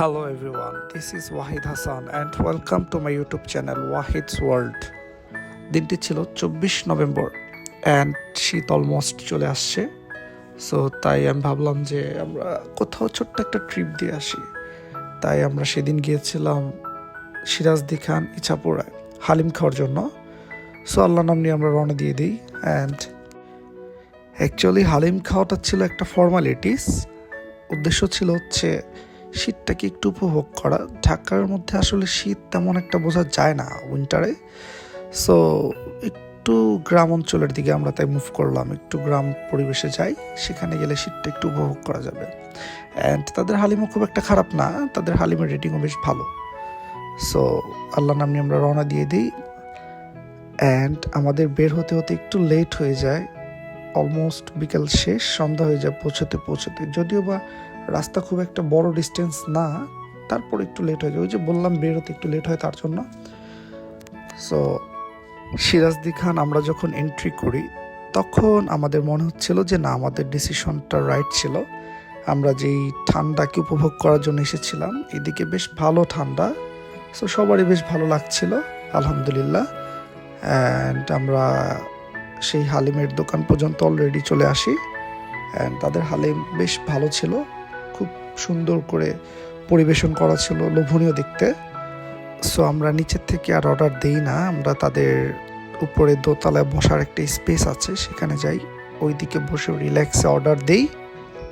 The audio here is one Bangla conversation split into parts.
Hello everyone, this is Wahid Hassan and welcome to my YouTube channel Wahid's World. দিনটি ছিল চব্বিশ নভেম্বর অ্যান্ড শীত অলমোস্ট চলে আসছে। সো তাই আমি ভাবলাম যে আমরা কোথাও ছোট্ট একটা ট্রিপ দিয়ে আসি। তাই আমরা সেদিন গিয়েছিলাম সিরাজদি খান ইছাপুরায় হালিম খাওয়ার জন্য। সো আল্লাহ নাম নিয়ে আমরা রওনা দিয়ে দিই অ্যান্ড অ্যাকচুয়ালি হালিম খাওয়াটা ছিল একটা ফর্মালিটিস উদ্দেশ্য ছিল হচ্ছে শীতটাকে একটু উপভোগ করা। ঢাকার মধ্যে আসলে শীত তেমন একটা বোঝা যায় না উইন্টারে সো একটু গ্রাম অঞ্চলের দিকে আমরা তাই মুভ করলাম। একটু গ্রাম পরিবেশে যাই, সেখানে গেলে শীতটা একটু উপভোগ করা যাবে। অ্যান্ড তাদের হালিমও খুব একটা খারাপ না, তাদের হালিমের রেটিংও বেশ ভালো। সো আল্লাহ নাম নিয়ে আমরা রওনা দিয়ে দিই। অ্যান্ড আমাদের বের হতে হতে একটু লেট হয়ে যায়। অলমোস্ট বিকাল শেষ, সন্ধ্যা হয়ে যায়, পৌঁছতে পৌঁছতে। যদিও বা রাস্তা খুব একটা বড় ডিস্টেন্স না, তারপর একটু লেট হয়ে যায়। ওই যে বললাম বেরোতে একটু লেট হয় তার জন্য। সো সিরাজদি খান, আমরা যখন এন্ট্রি করি, তখন আমাদের মনে হচ্ছিল যে না, আমাদের ডিসিশনটা রাইট ছিল। আমরা যেই ঠান্ডাকে উপভোগ করার জন্য এসেছিলাম, এদিকে বেশ ভালো ঠান্ডা। সো সবারই বেশ ভালো লাগছিল, আলহামদুলিল্লাহ। অ্যান্ড আমরা সেই হালিমের দোকান পর্যন্ত অলরেডি চলে আসি। অ্যান্ড তাদের হালিম বেশ ভালো ছিল। সুন্দর করে পরিবেশন করা ছিল লোভনীয় দেখতে। সো আমরা নিচের থেকে আর অর্ডার দেই না। আমরা তাদের উপরে দোতলায় বসার একটা স্পেস আছে, সেখানে যাই। ওইদিকে বসে রিল্যাক্সে অর্ডার দেই।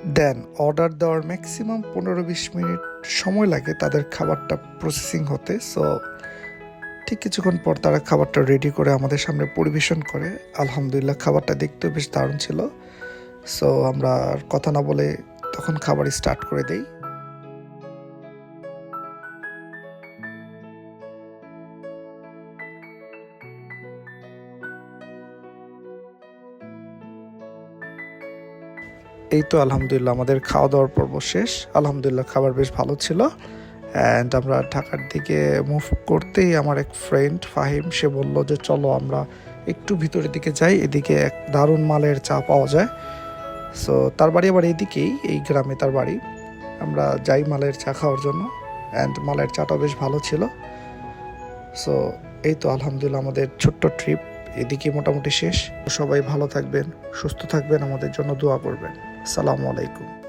দেন অর্ডার দেওয়ার ম্যাক্সিমাম পনেরো বিশ মিনিট সময় লাগে তাদের খাবারটা প্রসেসিং হতে। সো ঠিক কিছুক্ষণ পর তারা খাবারটা রেডি করে আমাদের সামনে পরিবেশন করে। আলহামদুলিল্লাহ, খাবারটা দেখতেও বেশ দারুণ ছিল। সো আমরা কথা না বলে তখন খাবার স্টার্ট করে দেই। এই তো আলহামদুলিল্লাহ, আমাদের খাওয়া দাওয়ার পর্ব শেষ। আলহামদুলিল্লাহ খাবার বেশ ভালো ছিল। অ্যান্ড আমরা ঢাকার দিকে মুভ করতেই আমার এক ফ্রেন্ড ফাহিম, সে বলল যে, চলো আমরা একটু ভিতরের দিকে যাই, এদিকে এক দারুণ মালের চা পাওয়া যায়। সো তার বাড়ি আবার এদিকেই, এই গ্রামে তার বাড়ি। আমরা যাই মালের চা খাওয়ার জন্য। অ্যান্ড মালের চাটাও বেশ ভালো ছিল। সো এই তো আলহামদুলিল্লাহ আমাদের ছোট্ট ট্রিপ এদিকে মোটামুটি শেষ। সবাই ভালো থাকবেন, সুস্থ থাকবেন, আমাদের জন্য দোয়া করবেন। সালামু আলাইকুম।